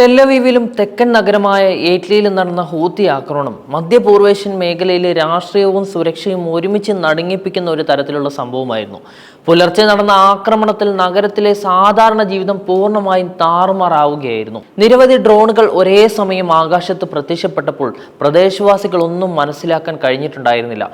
ടെല്ലവീവിലും തെക്കൻ നഗരമായ ഏറ്റ്ലിയിലും നടന്ന ഹൂത്തി ആക്രമണം മധ്യപൂർവേഷ്യൻ മേഖലയിലെ രാഷ്ട്രീയവും സുരക്ഷയും ഒരുമിച്ച് നടുങ്ങിപ്പിക്കുന്ന ഒരു തരത്തിലുള്ള സംഭവമായിരുന്നു. പുലർച്ചെ നടന്ന ആക്രമണത്തിൽ നഗരത്തിലെ സാധാരണ ജീവിതം പൂർണമായും താറുമാറാവുകയായിരുന്നു. നിരവധി ഡ്രോണുകൾ ഒരേ സമയം ആകാശത്ത് പ്രത്യക്ഷപ്പെട്ടപ്പോൾ പ്രദേശവാസികൾ ഒന്നും മനസ്സിലാക്കാൻ കഴിഞ്ഞിട്ടുണ്ടായിരുന്നില്ല.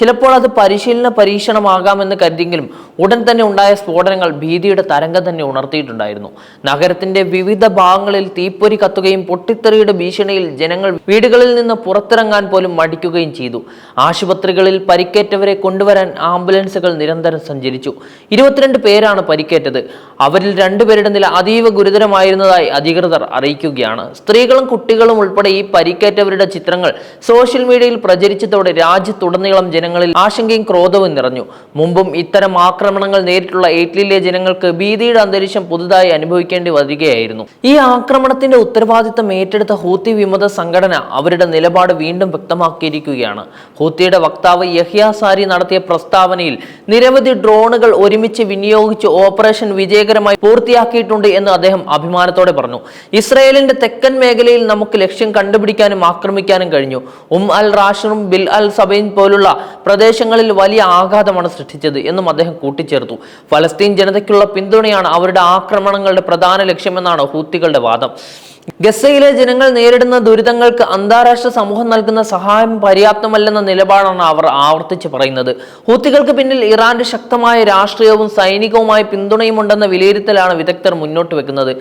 ചിലപ്പോൾ അത് പരിശീലന പരീക്ഷണമാകാമെന്ന് കരുതിയെങ്കിലും ഉടൻ തന്നെ ഉണ്ടായ സ്ഫോടനങ്ങൾ ഭീതിയുടെ തരംഗം തന്നെ ഉണർത്തിയിട്ടുണ്ടായിരുന്നു. നഗരത്തിന്റെ വിവിധ ഭാഗങ്ങളിൽ തീപ്പൊരി കത്തുകയും പൊട്ടിത്തെറിയുടെ ഭീഷണിയിൽ ജനങ്ങൾ വീടുകളിൽ നിന്ന് പുറത്തിറങ്ങാൻ പോലും മടിക്കുകയും ചെയ്തു. ആശുപത്രികളിൽ പരിക്കേറ്റവരെ കൊണ്ടുവരാൻ ആംബുലൻസുകൾ നിരന്തരം സഞ്ചരിച്ചു. ഇരുപത്തിരണ്ട് പേരാണ് പരിക്കേറ്റത്. അവരിൽ രണ്ടുപേരുടെ നില അതീവ ഗുരുതരമായിരുന്നതായി അധികൃതർ അറിയിക്കുകയാണ്. സ്ത്രീകളും കുട്ടികളും ഉൾപ്പെടെ ഈ പരിക്കേറ്റവരുടെ ചിത്രങ്ങൾ സോഷ്യൽ മീഡിയയിൽ പ്രചരിച്ചതോടെ രാജ്യത്തുടനീളം ജനങ്ങളിൽ ആശങ്കയും ക്രോധവും നിറഞ്ഞു. മുമ്പും ഇത്തരം ആക്രമണങ്ങൾ നേരിട്ടുള്ള ഏറ്റ്ലിയിലെ ജനങ്ങൾക്ക് ഭീതിയുടെ അന്തരീക്ഷം പുതുതായി അനുഭവിക്കേണ്ടി വരികയായിരുന്നു. ഈ ആക്രമണത്തിന്റെ ഉത്തരവാദിത്തം ഏറ്റെടുത്ത ഹൂത്തി വിമത സംഘടന അവരുടെ നിലപാട് വീണ്ടും വ്യക്തമാക്കിയിരിക്കുകയാണ്. ഹൂത്തിയുടെ വക്താവ് യഹിയ സാരി നടത്തിയ പ്രസ്താവനയിൽ നിരവധി ഡ്രോണുകൾ ഒരുമിച്ച് വിനിയോഗിച്ച് ഓപ്പറേഷൻ വിജയകരമായി പൂർത്തിയാക്കിയിട്ടുണ്ട് എന്ന് അദ്ദേഹം അഭിമാനത്തോടെ പറഞ്ഞു. ഇസ്രയേലിന്റെ തെക്കൻ മേഖലയിൽ നമുക്ക് ലക്ഷ്യം കണ്ടുപിടിക്കാനും ആക്രമിക്കാനും കഴിഞ്ഞു. ഉം അൽ റാഷറും ബിൽ അൽ സബൈൻ പോലുള്ള പ്രദേശങ്ങളിൽ വലിയ ആഘാതമാണ് സൃഷ്ടിച്ചത് എന്നും അദ്ദേഹം കൂട്ടിച്ചേർത്തു. ഫലസ്തീൻ ജനതയ്ക്കുള്ള പിന്തുണയാണ് അവരുടെ ആക്രമണങ്ങളുടെ പ്രധാന ലക്ഷ്യമെന്നാണ് ഹൂത്തികളുടെ വാദം. ഗസയിലെ ജനങ്ങൾ നേരിടുന്ന ദുരിതങ്ങൾക്ക് അന്താരാഷ്ട്ര സമൂഹം നൽകുന്ന സഹായം പര്യാപ്തമല്ലെന്ന നിലപാടാണ് അവർ ആവർത്തിച്ച് പറയുന്നത്. ഹൂത്തികൾക്ക് പിന്നിൽ ഇറാന്റെ ശക്തമായ രാഷ്ട്രീയവും സൈനികവുമായ പിന്തുണയുമുണ്ടെന്ന വിലയിരുത്തലാണ് വിദഗ്ധർ മുന്നോട്ട് വെക്കുന്നത്.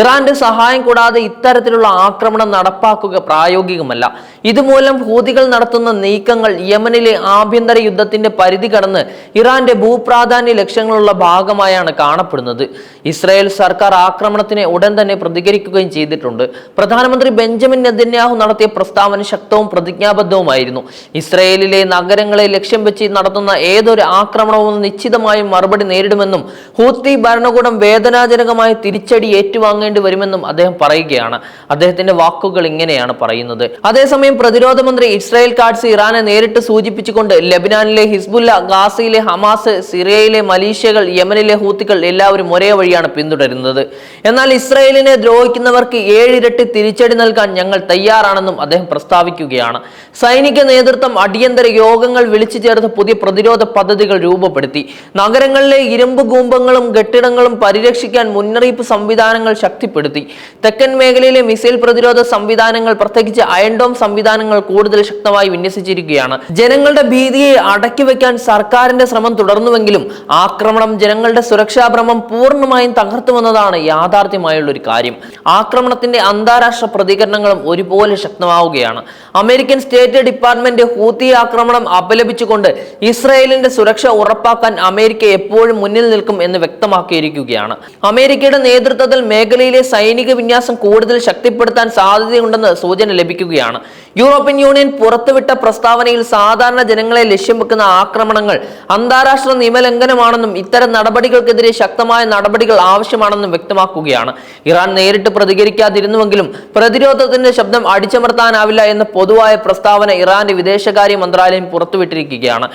ഇറാന്റെ സഹായം കൂടാതെ ഇത്തരത്തിലുള്ള ആക്രമണം നടപ്പാക്കുക പ്രായോഗികമല്ല. ഇതുമൂലം ഹൂതികൾ നടത്തുന്ന നീക്കങ്ങൾ യമനിലെ ആഭ്യന്തര യുദ്ധത്തിന്റെ പരിധി കടന്ന് ഇറാന്റെ ഭൂപ്രാധാന്യ ലക്ഷ്യങ്ങളുള്ള ഭാഗമായാണ് കാണപ്പെടുന്നത്. ഇസ്രായേൽ സർക്കാർ ആക്രമണത്തിന് ഉടൻ തന്നെ പ്രതികരിക്കുകയും ചെയ്തിട്ടുണ്ട്. പ്രധാനമന്ത്രി ബെഞ്ചമിൻ നെതന്യാഹു നടത്തിയ പ്രസ്താവന ശക്തവും പ്രതിജ്ഞാബദ്ധവുമായിരുന്നു. ഇസ്രയേലിലെ നഗരങ്ങളെ ലക്ഷ്യം വെച്ച് നടത്തുന്ന ഏതൊരു ആക്രമണവും നിശ്ചിതമായും മറുപടി നേരിടുമെന്നും ഹൂത്തി ഭരണകൂടം വേദനാജനകമായ തിരിച്ചടി ഏറ്റുവാങ്ങേണ്ടി വരുമെന്നും അദ്ദേഹം പറയുകയാണ്. അദ്ദേഹത്തിന്റെ വാക്കുകൾ ഇങ്ങനെയാണ് പറയുന്നത്. അതേസമയം പ്രതിരോധ മന്ത്രി ഇസ്രായേൽ കാഡ്സ് ഇറാനെ നേരിട്ട് സൂചിപ്പിച്ചുകൊണ്ട് ലബനാനിലെ ഹിസ്ബുല്ല ഗാസയിലെ ഹമാസ് സിറിയയിലെ മലീഷ്യകൾ യമനിലെ ഹൂത്തികൾ എല്ലാവരും ഒരേ വഴിയാണ് പിന്തുടരുന്നത്. എന്നാൽ ഇസ്രായേലിനെ ദ്രോഹിക്കുന്നവർക്ക് ഏഴിരട്ടി തിരിച്ചടി നൽകാൻ ഞങ്ങൾ തയ്യാറാണെന്നും അദ്ദേഹം പ്രസ്താവിക്കുകയാണ്. സൈനിക നേതൃത്വം അടിയന്തര യോഗങ്ങൾ വിളിച്ചു ചേർത്ത് പുതിയ പ്രതിരോധ പദ്ധതികൾ രൂപപ്പെടുത്തി. നഗരങ്ങളിലെ ഇരുമ്പ് കൂമ്പങ്ങളും കെട്ടിടങ്ങളും പരിരക്ഷിക്കാൻ മുന്നറിയിപ്പ് സംവിധാനങ്ങൾ ശക്തിപ്പെടുത്തി. തെക്കൻ മേഖലയിലെ മിസൈൽ പ്രതിരോധ സംവിധാനങ്ങൾ പ്രത്യേകിച്ച് അയൺഡോം സംവിധാനങ്ങൾ കൂടുതൽ ശക്തമായി വിന്യസിച്ചിരിക്കുകയാണ്. ജനങ്ങളുടെ ഭീതിയെ അടക്കി വെക്കാൻ സർക്കാരിന്റെ ശ്രമം തുടർന്നുവെങ്കിലും ആക്രമണം ജനങ്ങളുടെ സുരക്ഷാ ഭ്രമം പൂർണമായും തകർത്തുവെന്നതാണ് യാഥാർത്ഥ്യമായുള്ള ഒരു കാര്യം ആക്രമണത്തിന്റെ അന്താരാഷ്ട്ര പ്രതികരണങ്ങളും ഒരുപോലെ ശക്തമാവുകയാണ്. അമേരിക്കൻ സ്റ്റേറ്റ് ഡിപ്പാർട്ട്മെന്റ് ഹൂത്തി ആക്രമണം അപലപിച്ചുകൊണ്ട് ഇസ്രയേലിന്റെ സുരക്ഷ ഉറപ്പാക്കാൻ അമേരിക്ക എപ്പോഴും മുന്നിൽ നിൽക്കും എന്ന് വ്യക്തമാക്കിയിരിക്കുകയാണ്. അമേരിക്കയുടെ നേതൃത്വത്തിൽ മേഖലയിലെ സൈനിക വിന്യാസം കൂടുതൽ ശക്തിപ്പെടുത്താൻ സാധ്യതയുണ്ടെന്ന് സൂചന ലഭിക്കുകയാണ്. യൂറോപ്യൻ യൂണിയൻ പുറത്തുവിട്ട പ്രസ്താവനയിൽ സാധാരണ ജനങ്ങളെ ലക്ഷ്യം വെക്കുന്ന ആക്രമണങ്ങൾ അന്താരാഷ്ട്ര നിയമലംഘനമാണെന്നും ഇത്തരം നടപടികൾക്കെതിരെ ശക്തമായ നടപടികൾ ആവശ്യമാണെന്നും വ്യക്തമാക്കുകയാണ്. ഇറാൻ നേരിട്ട് പ്രതികരിക്കാതിരുന്നുവെങ്കിലും പ്രതിരോധത്തിന്റെ ശബ്ദം അടിച്ചമർത്താനാവില്ല എന്ന പൊതുവായ പ്രസ്താവന ഇറാന്റെ വിദേശകാര്യ മന്ത്രാലയം പുറത്തുവിട്ടിരിക്കുകയാണ്.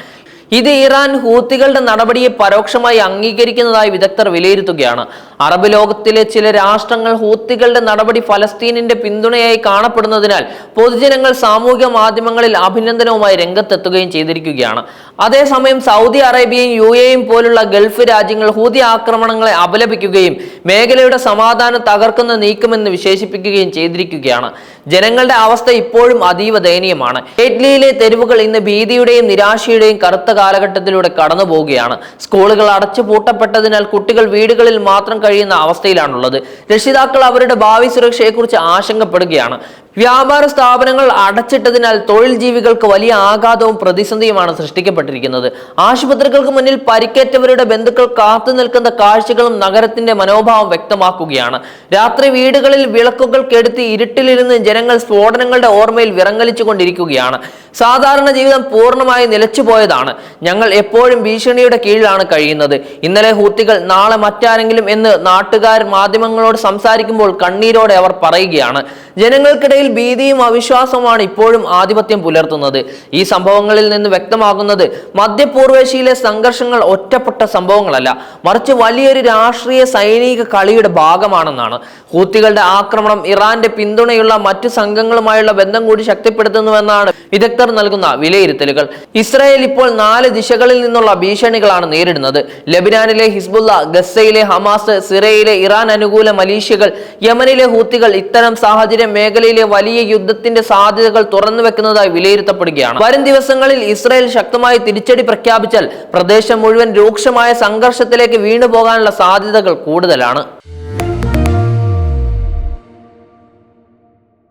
ഇത് ഇറാൻ ഹൂത്തികളുടെ നടപടിയെ പരോക്ഷമായി അംഗീകരിക്കുന്നതായി വിദഗ്ധർ വിലയിരുത്തുകയാണ്. അറബ് ലോകത്തിലെ ചില രാഷ്ട്രങ്ങൾ ഹൂത്തികളുടെ നടപടി ഫലസ്തീനിന്റെ പിന്തുണയായി കാണപ്പെടുന്നതിനാൽ പൊതുജനങ്ങൾ സാമൂഹ്യ മാധ്യമങ്ങളിൽ അഭിനന്ദനവുമായി രംഗത്തെത്തുകയും ചെയ്തിരിക്കുകയാണ്. അതേസമയം സൗദി അറേബ്യയും യു എയും പോലുള്ള ഗൾഫ് രാജ്യങ്ങൾ ഹൂതി ആക്രമണങ്ങളെ അപലപിക്കുകയും മേഖലയുടെ സമാധാനം തകർക്കുന്ന നീക്കമെന്ന് വിശേഷിപ്പിക്കുകയും ചെയ്തിരിക്കുകയാണ്. ജനങ്ങളുടെ അവസ്ഥ ഇപ്പോഴും അതീവ ദയനീയമാണ്. ഇറ്റലിയിലെ തെരുവുകൾ ഇന്ന് ഭീതിയുടെയും നിരാശയുടെയും കറുത്ത കാലഘട്ടത്തിലൂടെ കടന്നു പോവുകയാണ് സ്കൂളുകൾ അടച്ചു പൂട്ടപ്പെട്ടതിനാൽ കുട്ടികൾ വീടുകളിൽ മാത്രം കഴിയുന്ന അവസ്ഥയിലാണുള്ളത്. രക്ഷിതാക്കൾ അവരുടെ ഭാവി സുരക്ഷയെക്കുറിച്ച് ആശങ്കപ്പെടുകയാണ്. വ്യാപാര സ്ഥാപനങ്ങൾ അടച്ചിട്ടതിനാൽ തൊഴിൽ ജീവികൾക്ക് വലിയ ആഘാതവും പ്രതിസന്ധിയുമാണ് സൃഷ്ടിക്കപ്പെട്ടിരിക്കുന്നത് ആശുപത്രികൾക്ക് മുന്നിൽ പരിക്കേറ്റവരുടെ ബന്ധുക്കൾ കാത്തു നിൽക്കുന്ന കാഴ്ചകളും നഗരത്തിന്റെ മനോഭാവം വ്യക്തമാക്കുകയാണ്. രാത്രി വീടുകളിൽ വിളക്കുകൾ കെടുത്തി ഇരുട്ടിലിരുന്ന് ജനങ്ങൾ സ്ഫോടനങ്ങളുടെ ഓർമ്മയിൽ വിറങ്ങലിച്ചു കൊണ്ടിരിക്കുകയാണ് സാധാരണ ജീവിതം പൂർണമായി നിലച്ചുപോയതാണ്. ഞങ്ങൾ എപ്പോഴും ഭീഷണിയുടെ കീഴിലാണ് കഴിയുന്നത്. ഇന്നലെ ഹൂത്തികൾ നാളെ മറ്റാരെങ്കിലും എന്ന് നാട്ടുകാർ മാധ്യമങ്ങളോട് സംസാരിക്കുമ്പോൾ കണ്ണീരോടെ അവർ പറയുകയാണ്. ജനങ്ങൾക്കിടയിൽ ഭീതിയും അവിശ്വാസവുമാണ് ഇപ്പോഴും ആധിപത്യം പുലർത്തുന്നത്. ഈ സംഭവങ്ങളിൽ നിന്ന് വ്യക്തമാകുന്നത് മധ്യപൂർവേഷ്യയിലെ സംഘർഷങ്ങൾ ഒറ്റപ്പെട്ട സംഭവങ്ങളല്ല. മറിച്ച് വലിയൊരു രാഷ്ട്രീയ സൈനിക കളിയുടെ ഭാഗമാണെന്നാണ്. ഹൂത്തികളുടെ ആക്രമണം ഇറാന്റെ പിന്തുണയുള്ള മറ്റു സംഘങ്ങളുമായുള്ള ബന്ധം കൂടി ശക്തിപ്പെടുത്തുന്നുവെന്നാണ് വിദഗ്ധർ നൽകുന്ന വിലയിരുത്തലുകൾ. ഇസ്രായേൽ ഇപ്പോൾ നാല് ദിശകളിൽ നിന്നുള്ള ഭീഷണികളാണ് നേരിടുന്നത്. ലബിനാനിലെ ഹിസ്ബുല്ല ഗസയിലെ ഹമാസ് സിറയിലെ ഇറാൻ അനുകൂല മലീഷ്യകൾ യമനിലെ ഹൂത്തികൾ ഇത്തരം സാഹചര്യം മേഖലയിലെ വലിയ യുദ്ധത്തിന്റെ സാധ്യതകൾ തുറന്നു വെക്കുന്നതായി വിലയിരുത്തപ്പെടുകയാണ്. വരും ദിവസങ്ങളിൽ ഇസ്രായേൽ ശക്തമായി തിരിച്ചടി പ്രഖ്യാപിച്ചാൽ പ്രദേശം മുഴുവൻ രൂക്ഷമായ സംഘർഷത്തിലേക്ക് വീണുപോകാനുള്ള സാധ്യതകൾ കൂടുതലാണ്.